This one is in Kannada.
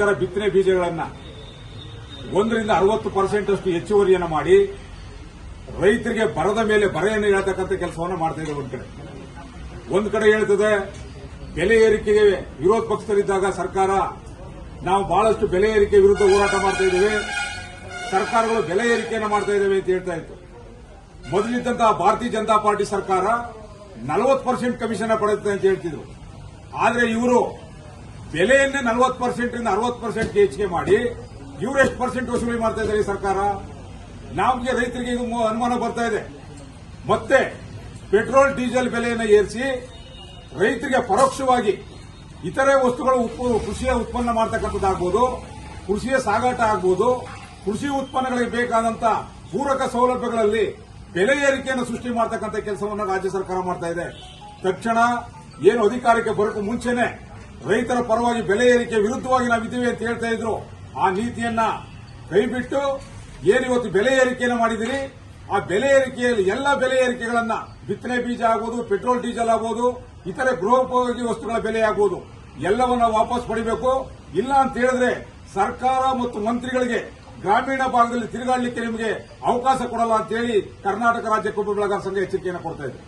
ಬಿತ್ತನೆ ಬೀಜಗಳನ್ನ ಒಂದರಿಂದ ಅರವತ್ತು ಪರ್ಸೆಂಟ್ ಅಷ್ಟು ಹೆಚ್ಚುವರಿಯನ್ನು ಮಾಡಿ ರೈತರಿಗೆ ಬರದ ಮೇಲೆ ಬರೆಯನ್ನು ಹೇಳತಕ್ಕಂಥ ಕೆಲಸವನ್ನು ಮಾಡ್ತಾ ಇದೆ ಒಂದು ಕಡೆ. ಒಂದು ಕಡೆ ಹೇಳ್ತದೆ, ಬೆಲೆ ಏರಿಕೆಗೆ ವಿರೋಧ ಪಕ್ಷದಲ್ಲಿದ್ದಾಗ ಸರ್ಕಾರ, ನಾವು ಬಹಳಷ್ಟು ಬೆಲೆ ಏರಿಕೆ ವಿರುದ್ಧ ಹೋರಾಟ ಮಾಡ್ತಾ ಇದ್ದೇವೆ. ಸರ್ಕಾರಗಳು ಬೆಲೆ ಏರಿಕೆಯನ್ನು ಮಾಡ್ತಾ ಇದ್ದೇವೆ ಅಂತ ಹೇಳ್ತಾ ಇತ್ತು. ಮೊದಲಿದ್ದಂತಹ ಭಾರತೀಯ ಜನತಾ ಪಾರ್ಟಿ ಸರ್ಕಾರ ನಲವತ್ತು ಪರ್ಸೆಂಟ್ ಕಮಿಷನ್ ಪಡೆಯುತ್ತೆ ಅಂತ ಹೇಳ್ತಿದ್ರು. ಆದರೆ ಇವರು ಬೆಲೆಯನ್ನೇ ನಲವತ್ತು ಪರ್ಸೆಂಟ್ ಇಂದ ಅರವತ್ತು ಪರ್ಸೆಂಟ್ ಹೆಚ್ಚಿಗೆ ಮಾಡಿ, ಇವರು ಎಷ್ಟು ಪರ್ಸೆಂಟ್ ವಸೂಲಿ ಮಾಡ್ತಾ ಇದ್ದಾರೆ ಈ ಸರ್ಕಾರ? ನಮಗೆ ರೈತರಿಗೆ ಇದು ಅನುಮಾನ ಬರ್ತಾ ಇದೆ. ಮತ್ತೆ ಪೆಟ್ರೋಲ್, ಡೀಸೆಲ್ ಬೆಲೆಯನ್ನು ಏರಿಸಿ ರೈತರಿಗೆ ಪರೋಕ್ಷವಾಗಿ ಇತರೆ ವಸ್ತುಗಳು ಕೃಷಿಯ ಉತ್ಪನ್ನ ಮಾಡ್ತಕ್ಕಂಥದ್ದಾಗ್ಬೋದು, ಕೃಷಿಯ ಸಾಗಾಟ ಆಗ್ಬೋದು, ಕೃಷಿ ಉತ್ಪನ್ನಗಳಿಗೆ ಬೇಕಾದಂತ ಪೂರಕ ಸೌಲಭ್ಯಗಳಲ್ಲಿ ಬೆಲೆ ಏರಿಕೆಯನ್ನು ಸೃಷ್ಟಿ ಮಾಡತಕ್ಕಂಥ ಕೆಲಸವನ್ನು ರಾಜ್ಯ ಸರ್ಕಾರ ಮಾಡ್ತಾ ಇದೆ. ತಕ್ಷಣ ಏನು ಅಧಿಕಾರಕ್ಕೆ ಬರೋಕ್ಕೂ ಮುಂಚೆನೆ ರೈತರ ಪರವಾಗಿ ಬೆಲೆ ಏರಿಕೆ ವಿರುದ್ಧವಾಗಿ ನಾವಿದ್ದೀವಿ ಅಂತ ಹೇಳ್ತಾ ಇದ್ರು. ಆ ನೀತಿಯನ್ನ ಕೈಬಿಟ್ಟು ಏನಿವತ್ತು ಬೆಲೆ ಏರಿಕೆಯನ್ನು ಮಾಡಿದಿರಿ? ಆ ಬೆಲೆ ಏರಿಕೆಯಲ್ಲಿ ಎಲ್ಲ ಬೆಲೆ ಏರಿಕೆಗಳನ್ನ ಬಿತ್ತನೆ ಬೀಜ ಆಗ್ಬೋದು, ಪೆಟ್ರೋಲ್, ಡೀಸೆಲ್ ಆಗ್ಬೋದು, ಇತರೆ ಗೃಹೋಪಯೋಗಿ ವಸ್ತುಗಳ ಬೆಲೆ ಆಗ್ಬೋದು. ಎಲ್ಲವನ್ನ ವಾಪಸ್ ಪಡಿಬೇಕು. ಇಲ್ಲ ಅಂತ ಹೇಳಿದ್ರೆ ಸರ್ಕಾರ ಮತ್ತು ಮಂತ್ರಿಗಳಿಗೆ ಗ್ರಾಮೀಣ ಭಾಗದಲ್ಲಿ ತಿರುಗಾಡಲಿಕ್ಕೆ ನಿಮಗೆ ಅವಕಾಶ ಕೊಡಲ್ಲ ಅಂತ ಹೇಳಿ ಕರ್ನಾಟಕ ರಾಜ್ಯ ಕಬ್ಬು ಬೆಳೆಗಾರ ಸಂಘ ಎಚ್ಚರಿಕೆಯನ್ನು ಕೊಡ್ತಾ ಇದೆ